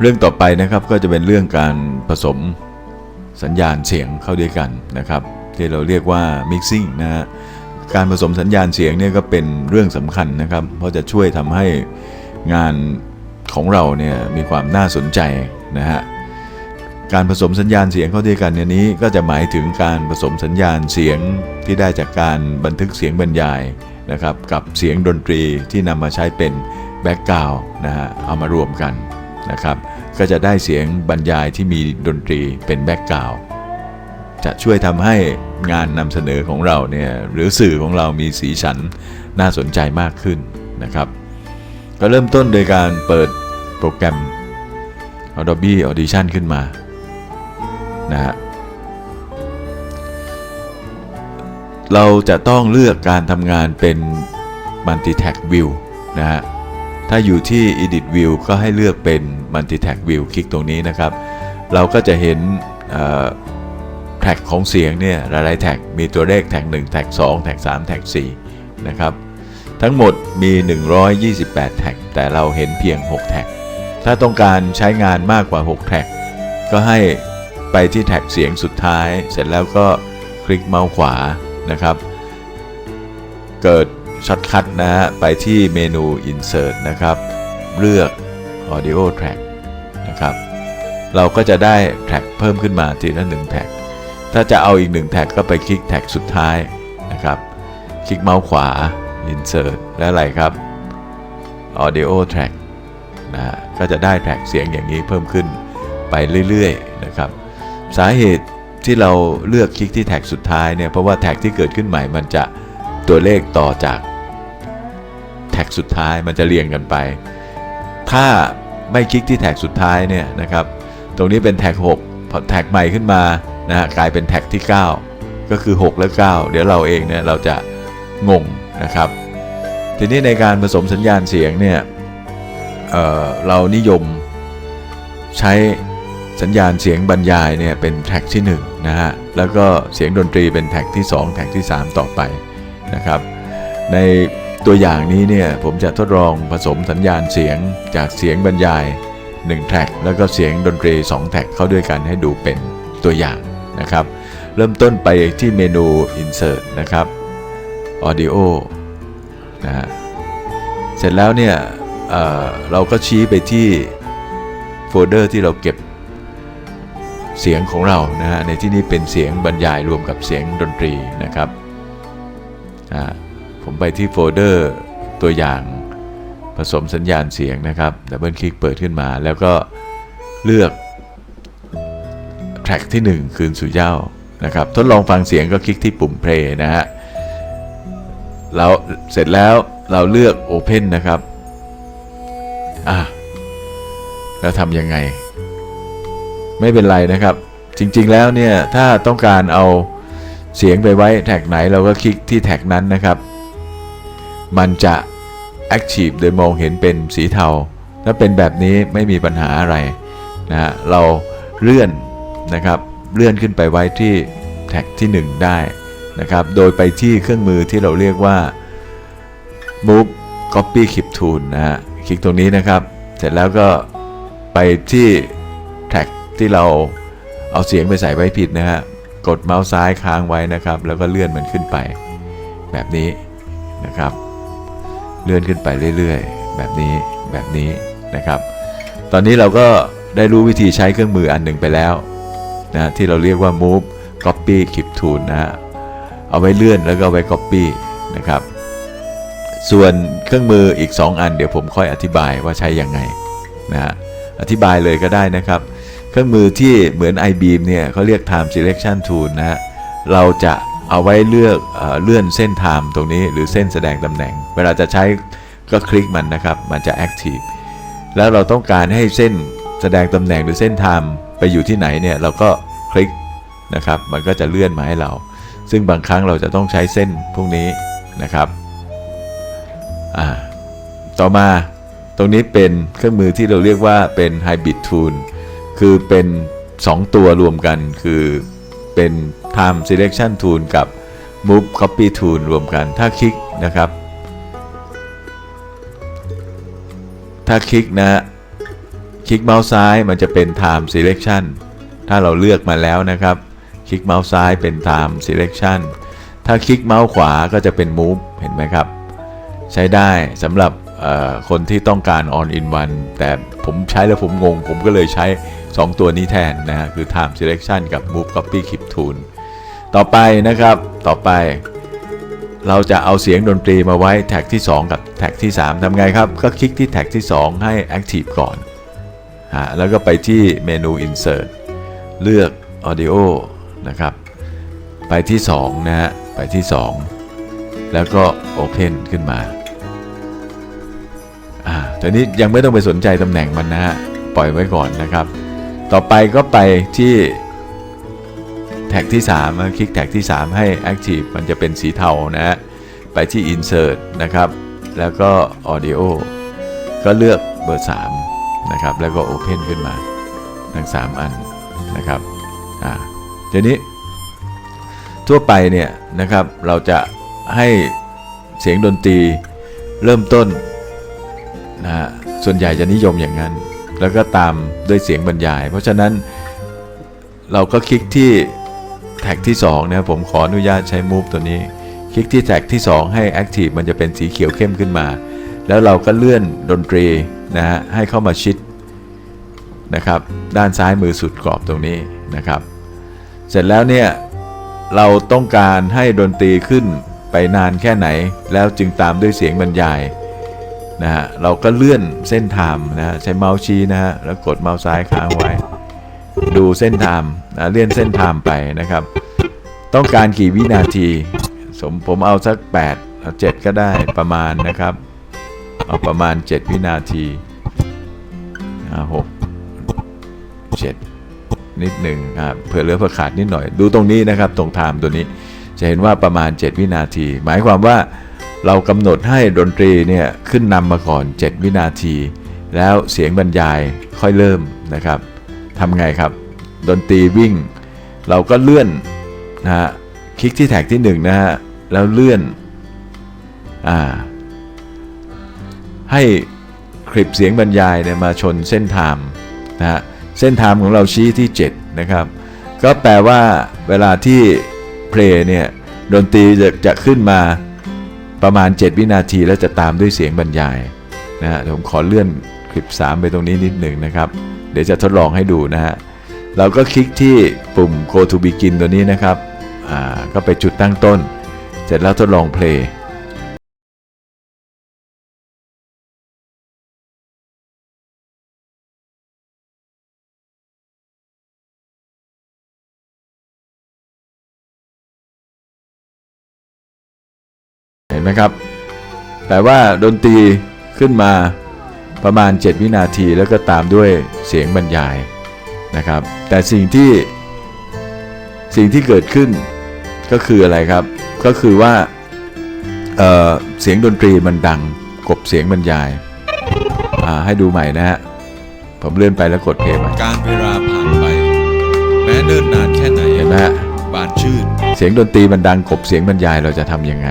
เรื่องต่อไปนะครับก็จะเป็นเรื่องการผสมสัญญาณเสียงเข้าด้วยกันนะครับ ที่เราเรียกว่า mixing นะฮะการผสมสัญญาณเสียงเนี่ยก็เป็นเรื่องสำคัญนะครับ เพราะจะช่วยทำให้งานของเราเนี่ยมีความน่าสนใจนะฮะการผสมสัญญาณเสียงเข้าด้วยกันเนี่ยนี้ก็จะหมายถึงการผสมสัญญาณเสียงที่ได้จากการบันทึกเสียงบรรยายนะครับ กับเสียงดนตรีที่นำมาใช้เป็นแบ็กกราวนะฮะเอามารวมกัน นะครับ ก็จะได้เสียงบรรยายที่มีดนตรีเป็นแบ็กกราวจะช่วยทำให้งานนำเสนอของเราเนี่ยหรือสื่อของเรามีสีสันน่าสนใจมากขึ้นนะครับ ก็เริ่มต้นโดยการเปิดโปรแกรม Adobe Audition ขึ้นมานะฮะเราจะต้องเลือกการทำงานเป็น Multi-Tag View นะฮะ ถ้าอยู่ที่ Edit View ก็ให้เลือกเป็น Multi-Tag View คลิกตรงนี้นะครับ เราก็จะเห็นแท็กของเสียงเนี่ยหลายๆแท็กมีตัวเลขแท็ก1แท็ก2แท็ก3แท็ก4นะครับ ทั้งหมดมี 128 แท็ก แต่เราเห็นเพียง 6 แท็ก ถ้าต้องการใช้งานมากกว่า 6 แท็ก ก็ให้ไปที่แท็กเสียงสุดท้าย เสร็จแล้วก็คลิกเมาส์ขวานะครับ เกิด ช็อตคัทนะฮะไปที่เมนู Insert นะครับ เลือก Audio Track นะครับ เราก็จะได้แท็กเพิ่มขึ้นมาทีละ1แท็ก ถ้าจะเอาอีก1แท็กก็ไปคลิกแท็กสุดท้ายนะครับ คลิกเมาส์ขวา Insert และอะไรครับ Audio Track นะฮะก็จะได้แท็กเสียงอย่างนี้เพิ่มขึ้นไปเรื่อยๆนะครับ สาเหตุที่เราเลือกคลิกที่แท็กสุดท้ายเนี่ยเพราะว่าแท็กที่เกิดขึ้นใหม่มันจะ ตัวเลขต่อจากแท็กสุดท้ายมันจะเรียงกันไป ถ้าไม่คลิกที่แท็กสุดท้ายเนี่ยนะครับ ตรงนี้เป็นแท็ก6พอแท็กใหม่ขึ้นมานะฮะกลายเป็นแท็กที่ 9 ก็คือ 6 และ 9 เดี๋ยวเราเองเนี่ยเราจะงงนะครับ ทีนี้ในการผสมสัญญาณเสียงเนี่ยเเรานิยมใช้สัญญาณเสียงบรรยายเนี่ยเป็นแท็กที่1นะฮะ แล้วก็เสียงดนตรีเป็นแท็กที่ 2 แท็กที่ 3 ต่อไป นะครับ ในตัวอย่างนี้เนี่ยผมจะทดลองผสมสัญญาณเสียงจากเสียงบรรยาย1แท็กแล้วก็เสียงดนตรี2แท็กเข้าด้วยกันให้ดูเป็นตัวอย่างนะครับ เริ่มต้นไปที่เมนู Insert นะครับ Audio นะฮะเสร็จแล้วเนี่ยเอ่อเราก็ชี้ไปที่โฟลเดอร์ที่เราเก็บเสียงของเรานะฮะในที่นี้เป็นเสียงบรรยายรวมกับเสียงดนตรีนะครับ ผมไปที่โฟลเดอร์ตัวอย่างผสมสัญญาณเสียงนะครับดับเบิลคลิกเปิดขึ้นมา แล้วก็เลือกแทร็กที่ 1 คืนสู่เย้านะครับ ทดลองฟังเสียงก็คลิกที่ปุ่ม play นะฮะแล้วเสร็จแล้วเราเลือก Open นะครับอะแล้วทำยังไง ไม่เป็นไรนะครับ จริงๆแล้วเนี่ย ถ้าต้องการเอา เสียงไปไว้แท็กไหนเราก็คลิกที่แท็กนั้นนะครับ มันจะ Active โดยมองเห็นเป็นสีเทา ถ้าเป็นแบบนี้ไม่มีปัญหาอะไรนะฮะเราเลื่อนนะครับเลื่อนขึ้นไปไว้ที่แท็กที่ 1 ได้นะครับ โดยไปที่เครื่องมือที่เราเรียกว่า move copy clip tool นะฮะ คลิกตรงนี้นะครับ เสร็จแล้วก็ไปที่แท็กที่เราเอาเสียงไปใส่ไว้ผิดนะฮะ กดเมาส์ซ้ายค้างไว้นะครับ แล้วก็เลื่อนมันขึ้นไป แบบนี้นะครับ เลื่อนขึ้นไปเรื่อยๆ แบบนี้แบบนี้นะครับ ตอนนี้เราก็ได้รู้วิธีใช้เครื่องมืออันหนึ่งไปแล้วนะที่เราเรียกว่า move copy clip tool นะฮะเอาไว้เลื่อนแล้วก็ไว้ copy นะครับ ส่วนเครื่องมืออีก 2 อันเดี๋ยวผมค่อยอธิบายว่าใช้ยังไงนะฮะอธิบายเลยก็ได้นะครับ เครื่องมือที่เหมือน iBeam เนี่ยเขาเรียก time selection tool นะฮะเราจะเอาไว้เลือกเอเลื่อนเส้น time ตรงนี้หรือเส้นแสดงตำแหน่ง เวลาจะใช้ก็คลิกมันนะครับ มันจะ active แล้วเราต้องการให้เส้นแสดงตำแหน่งหรือเส้น time ไปอยู่ที่ไหนเนี่ยเราก็คลิกนะครับ มันก็จะเลื่อนมาให้เรา ซึ่งบางครั้งเราจะต้องใช้เส้นพวกนี้นะครับต่อมาตรงนี้เป็นเครื่องมือที่เราเรียกว่าเป็น Hybrid Tool คือเป็น 2 ตัวรวมกันคือเป็น Time Selection Tool กับ Move Copy Tool รวมกัน ถ้าคลิกนะครับ ถ้าคลิกนะคลิกเมาส์ซ้ายมันจะเป็น time selection ถ้าเราเลือกมาแล้วนะครับ คลิกเมาส์ซ้ายเป็น time selection ถ้าคลิกเมาส์ขวาก็จะเป็น move เห็นไหมครับ ใช้ได้สำหรับ คนที่ต้องการ on in one แต่ผมใช้แล้วผมงง ผมก็เลยใช้ 2 ตัวนี้แทนนะฮะ คือ time selection กับ move copy keep tune ต่อไปนะครับ ต่อไป เราจะเอาเสียงดนตรีมาไว้แท็กที่ 2 กับแท็กที่ 3ทำไงครับ ก็คลิกที่แท็กที่ 2 ให้ active ก่อนฮะแล้วก็ไปที่เมนู insert เลือก audio นะครับ ไปที่ 2 นะฮะ ไปที่ 2 แล้วก็ open ขึ้นมา ตอนนี้ยังไม่ต้องไปสนใจตำแหน่งมันนะฮะ ปล่อยไว้ก่อนนะครับ ต่อไปก็ไปที่แท็กที่3นะคลิกแท็กที่ 3 ให้ Active มันจะเป็นสีเทานะฮะ ไปที่ Insert นะครับ แล้วก็ Audio ก็เลือกเบอร์3นะครับ แล้วก็ Open ขึ้นมา ทั้ง 3 อันนะครับอ่าทีนี้ ทั่วไปเนี่ยนะครับเราจะให้เสียงดนตรีเริ่มต้น นะฮะส่วนใหญ่จะนิยมอย่างนั้น แล้วก็ตามด้วยเสียงบรรยาย เพราะฉะนั้นเราก็คลิกที่แท็กที่2นะครับผมขออนุญาตใช้ move ตัวนี้ คลิกที่แท็กที่ 2 ให้ active มันจะเป็นสีเขียวเข้มขึ้นมา แล้วเราก็เลื่อนดนตรีนะฮะให้เข้ามาชิดนะครับด้านซ้ายมือสุดกรอบตรงนี้นะครับ เสร็จแล้วเนี่ยเราต้องการให้ดนตรีขึ้นไปนานแค่ไหน แล้วจึงตามด้วยเสียงบรรยาย นะฮะเราก็เลื่อนเส้นไทม์นะฮะใช้เมาส์ชี้นะฮะแล้วกดเมาส์ซ้ายค้างไว้ ดูเส้นไทม์นะเลื่อนเส้นไทม์ไปนะครับ ต้องการกี่วินาที สมผมเอาสัก8เอา7ก็ได้ประมาณนะครับ เอาประมาณ 7 วินาทีอาหกเจ็ดนิดหนึ่งครับเผื่อเหลือเผื่อขาดนิดหน่อย ดูตรงนี้นะครับ ตรงไทม์ตัวนี้จะเห็นว่าประมาณ 7 วินาที หมายความว่า เรากำหนดให้ดนตรีเนี่ยขึ้นนำมาก่อน 7 วินาที แล้วเสียงบรรยายค่อยเริ่มนะครับทำไงครับ ดนตรีวิ่ง เราก็เลื่อนนะฮะคลิกที่แท็กที่1นะฮะแล้วเลื่อนอ่าให้คลิปเสียงบรรยายเนี่ยมาชนเส้นไทม์นะฮะเส้นไทม์ของเราชี้ที่ 7 นะครับ ก็แปลว่าเวลาที่เพลงเนี่ยดนตรีจะจะขึ้นมา ประมาณ 7 วินาทีแล้วจะตามด้วยเสียงบรรยายนะฮะผมขอเลื่อนคลิป 3 ไปตรงนี้นิดหนึ่งนะครับ เดี๋ยวจะทดลองให้ดูนะฮะเราก็คลิกที่ปุ่ม go to begin ตัวนี้นะครับ อ่า ก็ไปจุดตั้งต้น เสร็จแล้วทดลองเพลง ห็นไหมครับ แต่ว่าดนตรีขึ้นมาประมาณ 7 วินาทีแล้วก็ตามด้วยเสียงบรรยายนะครับ แต่สิ่งที่สิ่งที่เกิดขึ้นก็คืออะไรครับ ก็คือว่าเอ่อเสียงดนตรีมันดังกบเสียงบรรยายอ่าให้ดูใหม่นะฮะ ผมเลื่อนไปแล้วกดเพลย์ใหม่การเวลาผ่านไป แม้เนิ่นนานแค่ไหนเห็นไหมฮะบานชื่น เสียงดนตรีมันดังกบเสียงบรรยายเราจะทำยังไง